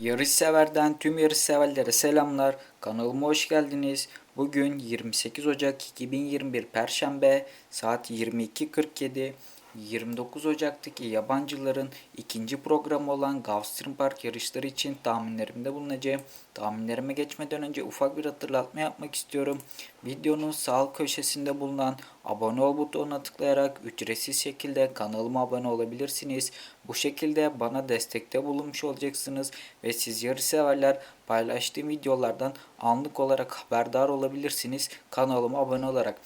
Yarış severden tüm yarış severlere selamlar. Kanalıma hoş geldiniz. Bugün 28 Ocak 2021 Perşembe saat 22.47. 29 Ocak'taki yabancıların ikinci programı olan Gulfstream Park yarışları için tahminlerimde bulunacağım. Tahminlerime geçmeden önce ufak bir hatırlatma yapmak istiyorum. Videonun sağ köşesinde bulunan abone ol butonuna tıklayarak ücretsiz şekilde kanalıma abone olabilirsiniz. Bu şekilde bana destekte bulunmuş olacaksınız ve siz yarış severler paylaştığım videolardan anlık olarak haberdar olabilirsiniz kanalıma abone olarak.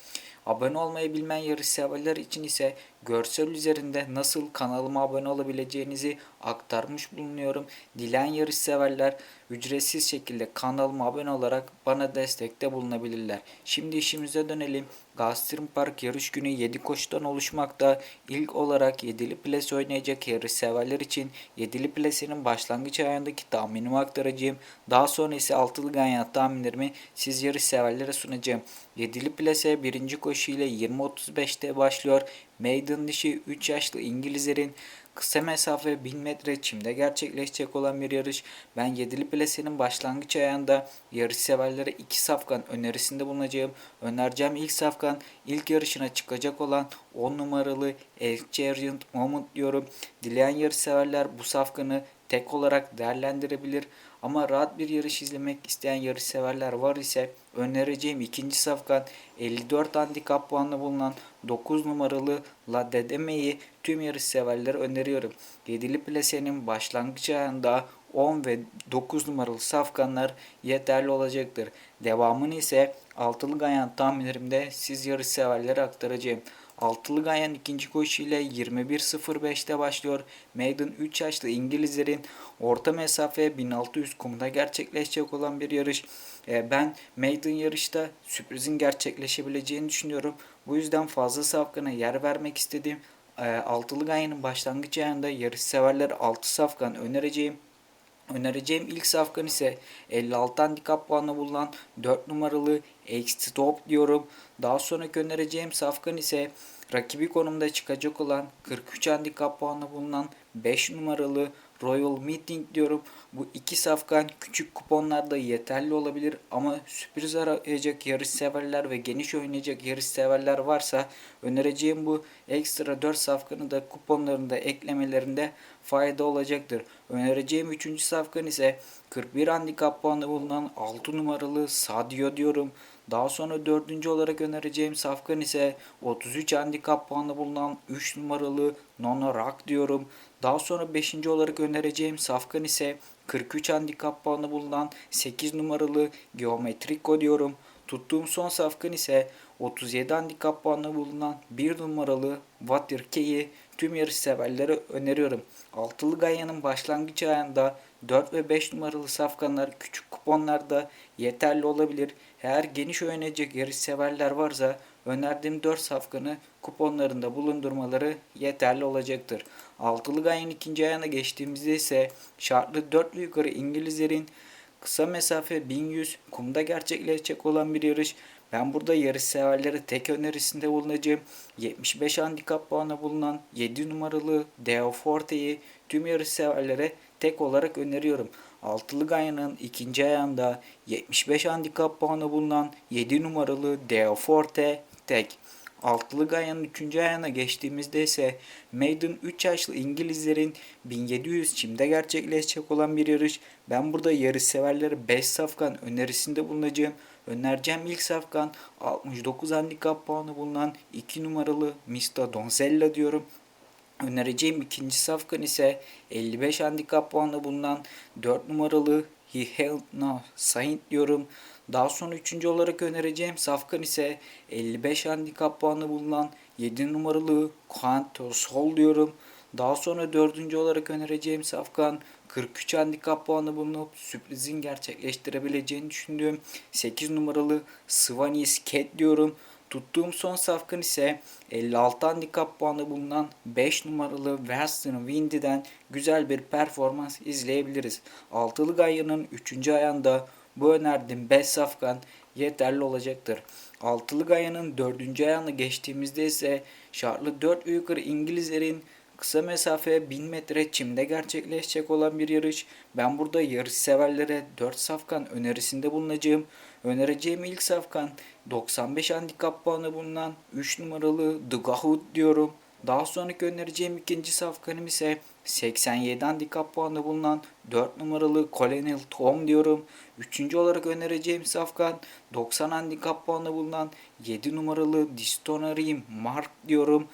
Abone olmayı bilmeyen yarış severler için ise görsel üzerinde nasıl kanalıma abone olabileceğinizi aktarmış bulunuyorum. Dilen yarış severler ücretsiz şekilde kanalıma abone olarak bana destekte bulunabilirler. Şimdi işimize dönelim. Gulfstream Park yarış günü 7 koşudan oluşmakta. İlk olarak 7'li ples oynayacak yarış severler için 7'li plesinin başlangıç ayağındaki tahminimi aktaracağım. Daha sonra ise 6'lı ganyan tahminlerimi siz yarış severlere sunacağım. 7'li plase birinci koşu ile 20.35'te başlıyor. Maiden dişi 3 yaşlı İngilizlerin kısa mesafe 1000 metre çimde gerçekleşecek olan bir yarış. Ben 7'li plasenin başlangıç ayağında yarış severlere 2 safkan önerisinde bulunacağım. Önereceğim ilk safkan ilk yarışına çıkacak olan 10 numaralı Exchariant Moment diyorum. Dileyen yarış severler bu safkanı tek olarak değerlendirebilir. Ama rahat bir yarış izlemek isteyen yarış severler var ise önereceğim ikinci safkan 54 handikap puanla bulunan 9 numaralı La Dedeme'yi tüm yarış severlere öneriyorum. 7'li plasenin başlangıç ayında 10 ve 9 numaralı safkanlar yeterli olacaktır. Devamını ise altılı gayan tahminlerimde siz yarış severlere aktaracağım. Altılı Gayan ikinci koşu ile 21.05'te başlıyor. Maiden 3 yaşlı İngilizlerin orta mesafe 1600 kumda gerçekleşecek olan bir yarış. Ee, ben Maiden yarışta sürprizin gerçekleşebileceğini düşünüyorum. Bu yüzden fazla safkana yer vermek istedim. Ee, Altılı Gayan'ın başlangıç ayında yarış severler 6 safkan önereceğim. Önereceğim ilk safkan ise 56 handikap puanı bulunan 4 numaralı X-Stop diyorum. Daha sonra önereceğim safkan ise rakibi konumda çıkacak olan 43 handikap puanı bulunan 5 numaralı Royal Meeting diyorum. Bu iki safkan küçük kuponlarda yeterli olabilir ama sürpriz arayacak yarış severler ve geniş oynayacak yarış severler varsa önereceğim bu ekstra 4 safkanı da kuponlarında eklemelerinde fayda olacaktır. Önereceğim 3. safkan ise 41 handikap puanı bulunan 6 numaralı Sadio diyorum. Daha sonra dördüncü olarak önereceğim safkan ise 33 handikap puanı bulunan 3 numaralı Nono Rock diyorum. Daha sonra 5. olarak önereceğim safkan ise 43 handikap puanı bulunan 8 numaralı Geometriko diyorum. Tuttuğum son safkan ise 37 handikap puanı bulunan 1 numaralı Waterkey'i tüm yarış severlere öneriyorum. Altılı Ganya'nın başlangıç ayında 4 ve 5 numaralı safkanlar küçük kuponlarda yeterli olabilir. Eğer geniş oynayacak yarış severler varsa önerdiğim 4 safkanı kuponlarında bulundurmaları yeterli olacaktır. Altılı Ganya'nın ikinci ayağına geçtiğimizde ise şartlı 4 yukarı İngilizlerin kısa mesafe 1100 kumda gerçekleşecek olan bir yarış. Ben burada yarış severlere tek önerisinde bulunacağım. 75 handikap puanı bulunan 7 numaralı Deo Forte'yi tüm yarış severlere tek olarak öneriyorum. Altılı Ganya'nın ikinci ayağında 75 handikap puanı bulunan 7 numaralı Deo Forte tek. Altılı Ganya'nın 3. ayağına geçtiğimizde ise Maiden 3 yaşlı İngilizlerin 1700 çimde gerçekleşecek olan bir yarış. Ben burada yarış severlere 5 safkan önerisinde bulunacağım. Önereceğim ilk safkan 69 handikap puanı bulunan 2 numaralı Mista Donzella diyorum. Önereceğim ikinci safkan ise 55 handikap puanı bulunan 4 numaralı He Held Now Saint diyorum. Daha sonra üçüncü olarak önereceğim safkan ise 55 handikap puanı bulunan 7 numaralı Quanto Sol diyorum. Daha sonra dördüncü olarak önereceğim safkan 43 handikap puanı bulunup sürprizin gerçekleştirebileceğini düşündüğüm 8 numaralı Svanis Cat diyorum. Tuttuğum son safkan ise 56 handikap puanı bulunan 5 numaralı Western Windy'den güzel bir performans izleyebiliriz. Altılı Ganya'nın 3. ayağında bu önerdiğim 5 safkan yeterli olacaktır. Altılı Ganya'nın 4. ayağını geçtiğimizde ise şartlı 4 yukarı İngilizlerin Kısa mesafe 1000 metre çimde gerçekleşecek olan bir yarış. Ben burada yarış severlere 4 safkan önerisinde bulunacağım. Önereceğim ilk safkan 95 handikap puanı bulunan 3 numaralı The Gahoot diyorum. Daha sonraki önereceğim ikinci safkanım ise 87 handikap puanı bulunan 4 numaralı Colonel Tom diyorum. Üçüncü olarak önereceğim safkan 90 handikap puanı bulunan 7 numaralı Distonary Mark diyorum.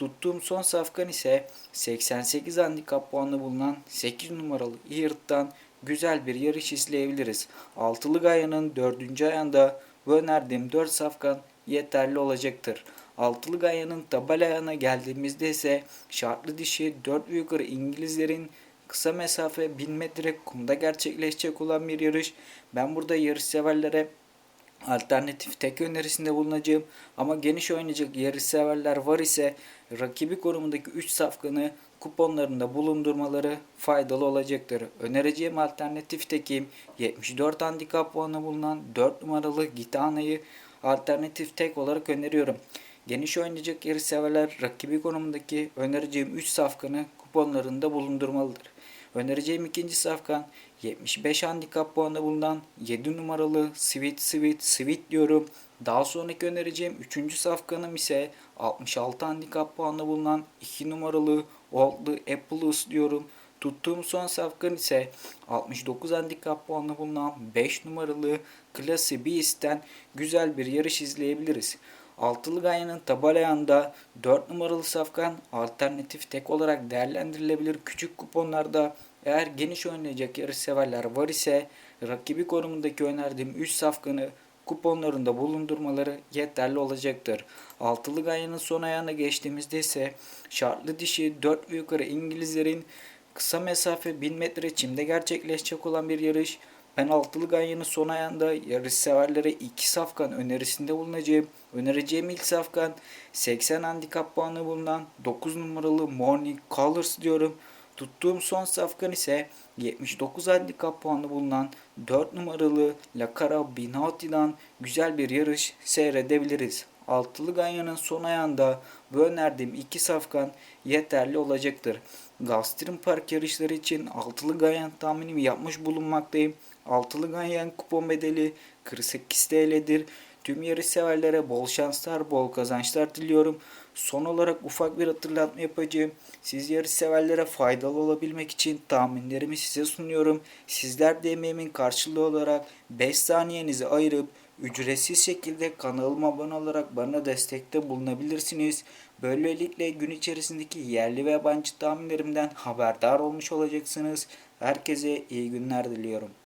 Tuttuğum son safkan ise 88 handikap puanı bulunan 8 numaralı Earth'tan güzel bir yarış izleyebiliriz. Altılı Gaya'nın 4. ayağında önerdiğim 4 safkan yeterli olacaktır. Altılı Gaya'nın tabela ayağına geldiğimizde ise şartlı dişi 4 ve yukarı İngilizlerin kısa mesafe 1000 metre kumda gerçekleşecek olan bir yarış. Ben burada yarış severlere alternatif tek önerisinde bulunacağım. Ama geniş oynayacak yarış severler var ise rakibi konumundaki 3 safkanı kuponlarında bulundurmaları faydalı olacaktır. Önereceğim alternatif tekim 74 handikap puanı bulunan 4 numaralı Gitana'yı alternatif tek olarak öneriyorum. Geniş oynayacak yarış severler rakibi konumundaki önereceğim 3 safkanı kuponlarında bulundurmalıdır. Önereceğim ikinci safkan 75 handikap puanı bulunan 7 numaralı Sweet Sweet Sweet diyorum. Daha sonraki önereceğim 3. safkanım ise 66 handikap puanı bulunan 2 numaralı Old Apples diyorum. Tuttuğum son safkan ise 69 handikap puanı bulunan 5 numaralı Classy Beast'ten güzel bir yarış izleyebiliriz. Altılı Ganya'nın tabelayanda 4 numaralı safkan alternatif tek olarak değerlendirilebilir küçük kuponlarda eğer geniş oynayacak yarış severler var ise rakibi konumundaki önerdiğim 3 safkanı kuponlarında bulundurmaları yeterli olacaktır. Altılı Ganya'nın son ayağına geçtiğimizde ise şartlı dişi 4 ve yukarı İngilizlerin kısa mesafe 1000 metre çimde gerçekleşecek olan bir yarış. Ben Altılı Ganya'nın son ayağında yarış severlere 2 safkan önerisinde bulunacağım. Önereceğim ilk safkan 80 handikap puanı bulunan 9 numaralı Morning Colors diyorum. Tuttuğum son safkan ise 79 handikap puanı bulunan 4 numaralı La Cara Binauti'den güzel bir yarış seyredebiliriz. Altılı Ganya'nın son ayağında bu önerdiğim iki safkan yeterli olacaktır. Gastrin Park yarışları için Altılı Ganyan tahminimi yapmış bulunmaktayım. Altılı Ganyan kupon bedeli 48 TL'dir. Tüm yarış severlere bol şanslar, bol kazançlar diliyorum. Son olarak ufak bir hatırlatma yapacağım. Siz yarış severlere faydalı olabilmek için tahminlerimi size sunuyorum. Sizler de emeğimin karşılığı olarak 5 saniyenizi ayırıp ücretsiz şekilde kanalıma abone olarak bana destekte bulunabilirsiniz. Böylelikle gün içerisindeki yerli ve yabancı tahminlerimden haberdar olmuş olacaksınız. Herkese iyi günler diliyorum.